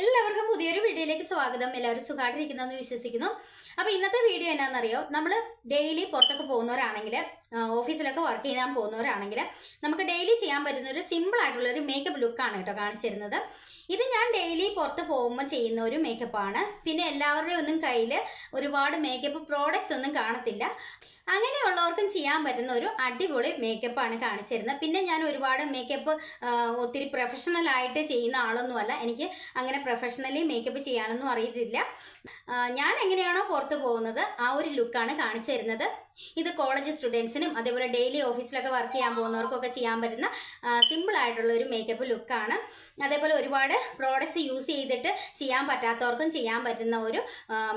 എല്ലാവർക്കും പുതിയൊരു വീഡിയോയിലേക്ക് സ്വാഗതം. എല്ലാവരും സുഖമായിട്ടിരിക്കുന്നതെന്ന് വിശ്വസിക്കുന്നു. അപ്പോൾ ഇന്നത്തെ വീഡിയോ എന്നാണെന്നറിയോ നമ്മൾ ഡെയിലി പുറത്തൊക്കെ പോകുന്നവരാണെങ്കിൽ ഓഫീസിലൊക്കെ വർക്ക് ചെയ്യാൻ പോകുന്നവരാണെങ്കിൽ നമുക്ക് ഡെയിലി ചെയ്യാൻ പറ്റുന്ന ഒരു സിമ്പിൾ ആയിട്ടുള്ള ഒരു മേക്കപ്പ് ലുക്കാണ് കേട്ടോ കാണിച്ചിരുന്നത് ഇത് ഞാൻ ഡെയിലി പുറത്ത് പോകുമ്പോൾ ചെയ്യുന്ന ഒരു മേക്കപ്പാണ് പിന്നെ എല്ലാവരുടെയും ഒന്നും കയ്യിൽ ഒരുപാട് മേക്കപ്പ് പ്രോഡക്റ്റ്സ് ഒന്നും കാണത്തില്ല. അങ്ങനെയുള്ളവർക്കും ചെയ്യാൻ പറ്റുന്ന ഒരു അടിപൊളി മേക്കപ്പാണ് കാണിച്ചിരുന്നത്. പിന്നെ ഞാൻ ഒരുപാട് മേക്കപ്പ് ഒത്തിരി പ്രൊഫഷണൽ ആയിട്ട് ചെയ്യുന്ന ആളൊന്നുമല്ല. എനിക്ക് അങ്ങനെ പ്രൊഫഷണലി മേക്കപ്പ് ചെയ്യാനൊന്നും അറിയത്തില്ല. ഞാൻ എങ്ങനെയാണോ പുറത്ത് പോകുന്നത് ആ ഒരു ലുക്കാണ് കാണിച്ചു തരുന്നത് ഇത് കോളേജ് സ്റ്റുഡൻസിനും അതേപോലെ ഡെയിലി ഓഫീസിലൊക്കെ വർക്ക് ചെയ്യാൻ പോകുന്നവർക്കൊക്കെ ചെയ്യാൻ പറ്റുന്ന സിമ്പിൾ ആയിട്ടുള്ള ഒരു മേക്കപ്പ് ലുക്കാണ് അതേപോലെ ഒരുപാട് പ്രോഡക്റ്റ്സ് യൂസ് ചെയ്തിട്ട് ചെയ്യാൻ പറ്റാത്തവർക്കും ചെയ്യാൻ പറ്റുന്ന ഒരു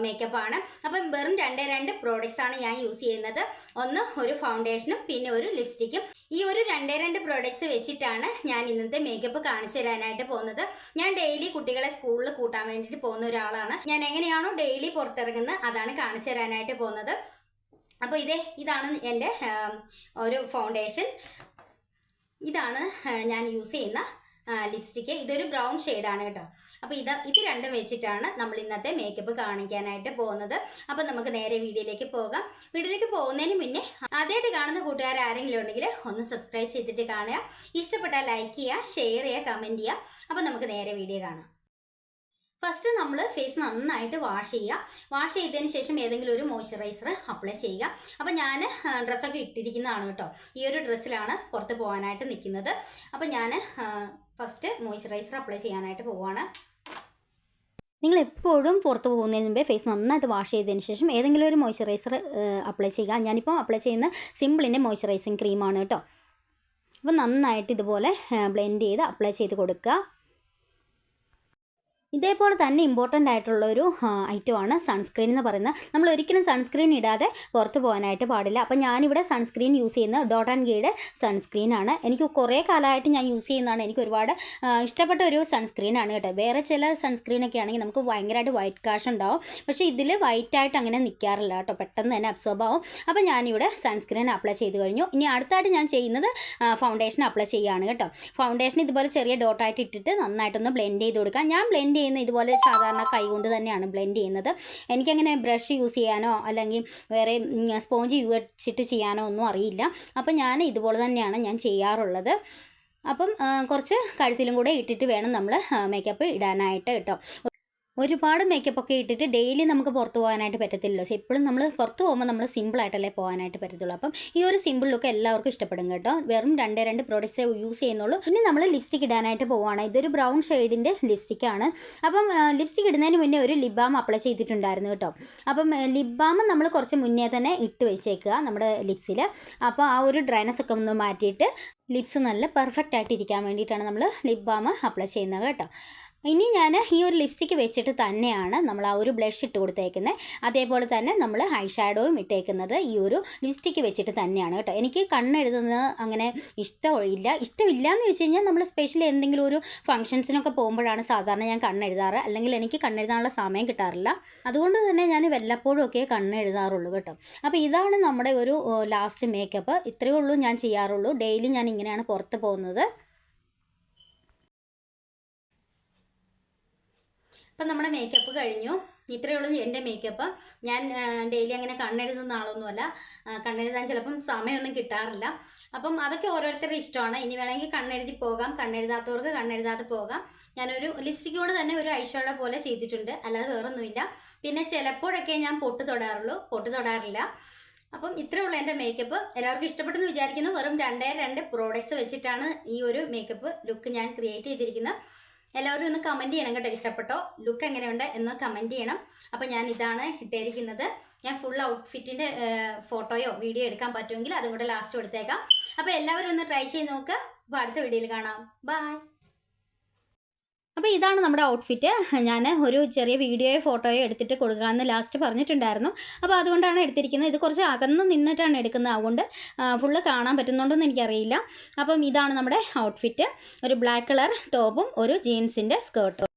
മേക്കപ്പാണ് അപ്പം വെറും രണ്ടേ രണ്ട് പ്രോഡക്റ്റ്സ് ആണ് ഞാൻ യൂസ് ചെയ്യുന്നത്. ഒന്ന് ഒരു ഫൗണ്ടേഷനും പിന്നെ ഒരു ലിപ്സ്റ്റിക്കും ഈ ഒരു രണ്ടേ രണ്ട് പ്രോഡക്റ്റ്സ് വെച്ചിട്ടാണ് ഞാൻ ഇന്നത്തെ മേക്കപ്പ് കാണിച്ചു തരാനായിട്ട് പോകുന്നത്. ഞാൻ ഡെയിലി കുട്ടികളെ സ്കൂളിൽ കൂട്ടാൻ വേണ്ടിയിട്ട് പോകുന്ന ഒരാളാണ്. ഞാൻ എങ്ങനെയാണോ ഡെയിലി പുറത്തിറങ്ങുന്നത് അതാണ് കാണിച്ചു തരാനായിട്ട് പോകുന്നത്. അപ്പോൾ ഇതേ ഇതാണ് എന്റെ ഒരു ഫൗണ്ടേഷൻ ഇതാണ് ഞാൻ യൂസ് ചെയ്യുന്ന ലിപ്സ്റ്റിക്ക് ഇതൊരു ബ്രൗൺ ഷെയ്ഡാണ് കേട്ടോ. അപ്പോൾ ഇത് ഇത് രണ്ടും വെച്ചിട്ടാണ് നമ്മൾ ഇന്നത്തെ മേക്കപ്പ് കാണിക്കാനായിട്ട് പോകുന്നത്. അപ്പോൾ നമുക്ക് നേരെ വീഡിയോയിലേക്ക് പോകാം. വീഡിയോയിലേക്ക് പോകുന്നതിന് മുന്നേ ആദ്യമായിട്ട് കാണുന്ന കൂട്ടുകാർ ആരെങ്കിലും ഉണ്ടെങ്കിൽ ഒന്ന് സബ്സ്ക്രൈബ് ചെയ്തിട്ട് കാണുക. ഇഷ്ടപ്പെട്ടാൽ ലൈക്ക് ചെയ്യുക ഷെയർ ചെയ്യുക കമന്റ് ചെയ്യുക. അപ്പോൾ നമുക്ക് നേരെ വീഡിയോ കാണാം. ഫസ്റ്റ് നമ്മൾ ഫേസ് നന്നായിട്ട് വാഷ് ചെയ്യുക. വാഷ് ചെയ്തതിന് ശേഷം ഏതെങ്കിലും ഒരു മോയ്സ്ചറൈസർ അപ്ലൈ ചെയ്യുക. അപ്പം ഞാൻ ഡ്രസ്സൊക്കെ ഇട്ടിരിക്കുന്നതാണ് കേട്ടോ. ഈ ഒരു ഡ്രസ്സിലാണ് പുറത്ത് പോകാനായിട്ട് നിൽക്കുന്നത്. അപ്പം ഞാൻ ഫസ്റ്റ് മോയ്സ്ചറൈസർ അപ്ലൈ ചെയ്യാനായിട്ട് പോവുകയാണ് നിങ്ങൾ എപ്പോഴും പുറത്ത് പോകുന്നതിന് മുമ്പേ ഫേസ് നന്നായിട്ട് വാഷ് ചെയ്തതിന് ശേഷം ഏതെങ്കിലും ഒരു മോയ്സ്ചറൈസർ അപ്ലൈ ചെയ്യുക. ഞാനിപ്പോൾ അപ്ലൈ ചെയ്യുന്ന സിമ്പിളിന്റെ മോയ്സ്ചറൈസിങ് ക്രീമാണ് കേട്ടോ. അപ്പോൾ നന്നായിട്ട് ഇതുപോലെ ബ്ലെൻഡ് ചെയ്ത് അപ്ലൈ ചെയ്ത് കൊടുക്കുക. ഇതേപോലെ തന്നെ ഇമ്പോർട്ടന്റ് ആയിട്ടുള്ള ഒരു ഐറ്റമാണ് സൺസ്ക്രീൻ എന്ന് പറയുന്നത്. നമ്മൾ ഒരിക്കലും സൺസ്ക്രീൻ ഇടാതെ പുറത്ത് പോകാനായിട്ട് പാടില്ല. അപ്പോൾ ഞാനിവിടെ സൺസ്ക്രീൻ യൂസ് ചെയ്യുന്ന ഡോട്ട് ആൻഡ് സൺസ്ക്രീൻ ആണ്. എനിക്ക് കുറേ കാലമായിട്ട് ഞാൻ യൂസ് ചെയ്യുന്നതാണ്. എനിക്ക് ഒരുപാട് ഇഷ്ടപ്പെട്ട ഒരു സൺസ്ക്രീനാണ് കേട്ടോ. വേറെ ചില സൺസ്ക്രീനൊക്കെ ആണെങ്കിൽ നമുക്ക് ഭയങ്കരമായിട്ട് വൈറ്റ് കാഷ് ഉണ്ടാവും. പക്ഷേ ഇതിൽ വൈറ്റ് ആയിട്ട് അങ്ങനെ നിൽക്കാറില്ല കേട്ടോ. പെട്ടെന്ന് തന്നെ അബ്സോർബ് ആവും. അപ്പോൾ ഞാനിവിടെ സൺസ്ക്രീൻ അപ്ലൈ ചെയ്ത് കഴിഞ്ഞു. ഇനി അടുത്തായിട്ട് ഞാൻ ചെയ്യുന്നത് ഫൗണ്ടേഷൻ അപ്ലൈ ചെയ്യുകയാണ് കേട്ടോ. ഫൗണ്ടേഷൻ ഇതുപോലെ ചെറിയ ഡോട്ടായിട്ട് ഇട്ടിട്ട് നന്നായിട്ടൊന്ന് ബ്ലെൻഡ് ചെയ്ത് കൊടുക്കാം. ഞാൻ ബ്ലെൻഡ് ചെയ്യുന്ന ഇതുപോലെ സാധാരണ കൈകൊണ്ട് തന്നെയാണ് ബ്ലെൻഡ് ചെയ്യുന്നത്. എനിക്കങ്ങനെ ബ്രഷ് യൂസ് ചെയ്യാനോ അല്ലെങ്കിൽ വേറെ സ്പോഞ്ച് വെച്ചിട്ട് ചെയ്യാനോ ഒന്നും അറിയില്ല. അപ്പം ഞാൻ ഇതുപോലെ തന്നെയാണ് ഞാൻ ചെയ്യാറുള്ളത്. അപ്പം കുറച്ച് കഴുത്തിലും കൂടെ ഇട്ടിട്ട് വേണം നമ്മൾ മേക്കപ്പ് ഇടാനായിട്ട് കേട്ടോ. ഒരുപാട് മേക്കപ്പ് ഒക്കെ ഇട്ടിട്ട് ഡെയിലി നമുക്ക് പുറത്ത് പോകാനായിട്ട് പറ്റത്തില്ലല്ലോ. സോ എപ്പോഴും നമ്മൾ പുറത്ത് പോകുമ്പോൾ നമ്മൾ സിമ്പിളായിട്ടല്ലേ പോകാനായിട്ട് പറ്റത്തുള്ളൂ. അപ്പം ഈ ഒരു സിമ്പിൾ ലുക്ക് എല്ലാവർക്കും ഇഷ്ടപ്പെടും കേട്ടോ. വെറും രണ്ടേ രണ്ട് പ്രോഡക്റ്റ്സേ യൂസ് ചെയ്യുന്നുള്ളൂ. ഇനി നമ്മൾ ലിപ്സ്റ്റിക് ഇടാനായിട്ട് പോവുകയാണ് ഇതൊരു ബ്രൗൺ ഷെയ്ഡിന്റെ ലിപ്സ്റ്റിക്കാണ് അപ്പം ലിപ്സ്റ്റിക് ഇടുന്നതിന് മുന്നേ ഒരു ലിപ് ബാം അപ്ലൈ ചെയ്തിട്ടുണ്ടായിരുന്നു കേട്ടോ. അപ്പം ലിപ് ബാം നമ്മൾ കുറച്ച് മുന്നേ തന്നെ ഇട്ട് വെച്ചേക്കുക നമ്മുടെ ലിപ്സിൽ അപ്പോൾ ആ ഒരു ഡ്രൈനസ് ഒക്കെ ഒന്ന് മാറ്റിയിട്ട് ലിപ്സ് നല്ല പെർഫെക്റ്റ് ആയിട്ട് ഇരിക്കാൻ വേണ്ടിയിട്ടാണ് നമ്മൾ ലിപ് ബാം അപ്ലൈ ചെയ്യുന്നത് കേട്ടോ. ഇനി ഞാൻ ഈ ഒരു ലിപ്സ്റ്റിക്ക് വെച്ചിട്ട് തന്നെയാണ് നമ്മൾ ആ ഒരു ബ്ലഷ് ഇട്ട് കൊടുത്തേക്കുന്നത് അതേപോലെ തന്നെ നമ്മൾ ഹൈ ഷാഡോയും ഇട്ടേക്കുന്നത് ഈ ഒരു ലിപ്സ്റ്റിക്ക് വെച്ചിട്ട് തന്നെയാണ് കേട്ടോ. എനിക്ക് കണ്ണെഴുതുന്നത് അങ്ങനെ ഇഷ്ടമില്ല ഇഷ്ടമില്ല എന്ന് വെച്ച് കഴിഞ്ഞാൽ നമ്മൾ സ്പെഷ്യലി എന്തെങ്കിലും ഒരു ഫംഗ്ഷൻസിനൊക്കെ പോകുമ്പോഴാണ് സാധാരണ ഞാൻ കണ്ണെഴുതാറ്. അല്ലെങ്കിൽ എനിക്ക് കണ്ണെഴുതാനുള്ള സമയം കിട്ടാറില്ല. അതുകൊണ്ട് തന്നെ ഞാൻ വല്ലപ്പോഴും ഒക്കെ കണ്ണെഴുതാറുള്ളൂ കേട്ടോ. അപ്പോൾ ഇതാണ് നമ്മുടെ ഒരു ലാസ്റ്റ് മേക്കപ്പ് ഇത്രയേ ഉള്ളൂ ഞാൻ ചെയ്യാറുള്ളൂ. ഡെയിലി ഞാൻ ഇങ്ങനെയാണ് പുറത്ത് പോകുന്നത്. അപ്പം നമ്മുടെ മേക്കപ്പ് കഴിഞ്ഞു. ഇത്രയേ ഉള്ളൂ എന്റെ മേക്കപ്പ് ഞാൻ ഡെയിലി അങ്ങനെ കണ്ണെഴുതുന്ന ആളൊന്നുമല്ല. കണ്ണെഴുതാൻ ചിലപ്പം സമയമൊന്നും കിട്ടാറില്ല. അപ്പം അതൊക്കെ ഓരോരുത്തരുടെ ഇഷ്ടമാണ്. ഇനി വേണമെങ്കിൽ കണ്ണെഴുതി പോകാം. കണ്ണെഴുതാത്തവർക്ക് കണ്ണെഴുതാതെ പോകാം. ഞാനൊരു ലിപ്സ്റ്റിക്കോട് തന്നെ ഒരു ഐഷോടെ പോലെ ചെയ്തിട്ടുണ്ട്. അല്ലാതെ വേറൊന്നുമില്ല. പിന്നെ ചിലപ്പോഴൊക്കെ ഞാൻ പൊട്ട് തൊടാറുള്ളൂ. പൊട്ട് തൊടാറില്ല. അപ്പം ഇത്രയേ ഉള്ളൂ എന്റെ മേക്കപ്പ് എല്ലാവർക്കും ഇഷ്ടപ്പെട്ടെന്ന് വിചാരിക്കുന്നു. വെറും രണ്ടേ രണ്ട് പ്രോഡക്റ്റ്സ് വെച്ചിട്ടാണ് ഈ ഒരു മേക്കപ്പ് ലുക്ക് ഞാൻ ക്രിയേറ്റ് ചെയ്തിരിക്കുന്നത്. എല്ലാവരും ഒന്ന് കമന്റ് ചെയ്യണം കേട്ടോ ഇഷ്ടപ്പെട്ടോ? ലുക്ക് എങ്ങനെയുണ്ട് എന്ന് കമന്റ് ചെയ്യണം. അപ്പോൾ ഞാൻ ഇതാണ് ഇട്ടിരിക്കുന്നത്. ഞാൻ ഫുൾ ഔട്ട്ഫിറ്റിന്റെ ഫോട്ടോയോ വീഡിയോ എടുക്കാൻ പറ്റുമെങ്കിൽ അതും കൂടെ ലാസ്റ്റ് കൊടുത്തേക്കാം. അപ്പോൾ എല്ലാവരും ഒന്ന് ട്രൈ ചെയ്ത് നോക്കുക അപ്പോൾ അടുത്ത വീഡിയോയിൽ കാണാം. ബൈ അപ്പോൾ ഇതാണ് നമ്മുടെ ഔട്ട്ഫിറ്റ് ഞാൻ ഒരു ചെറിയ വീഡിയോയോ ഫോട്ടോയോ എടുത്തിട്ട് കൊടുക്കാമെന്ന് ലാസ്റ്റ് പറഞ്ഞിട്ടുണ്ടായിരുന്നു. അപ്പോൾ അതുകൊണ്ടാണ് എടുത്തിരിക്കുന്നത്. ഇത് കുറച്ച് അകന്ന് നിന്നിട്ടാണ് എടുക്കുന്നത്. അതുകൊണ്ട് ഫുള്ള് കാണാൻ പറ്റുന്നുണ്ടോ പറ്റുന്നുണ്ടോയെന്ന് എനിക്കറിയില്ല. അപ്പം ഇതാണ് നമ്മുടെ ഔട്ട്ഫിറ്റ് ഒരു ബ്ലാക്ക് കളർ ടോപ്പും ഒരു ജീൻസിന്റെ സ്കേർട്ടും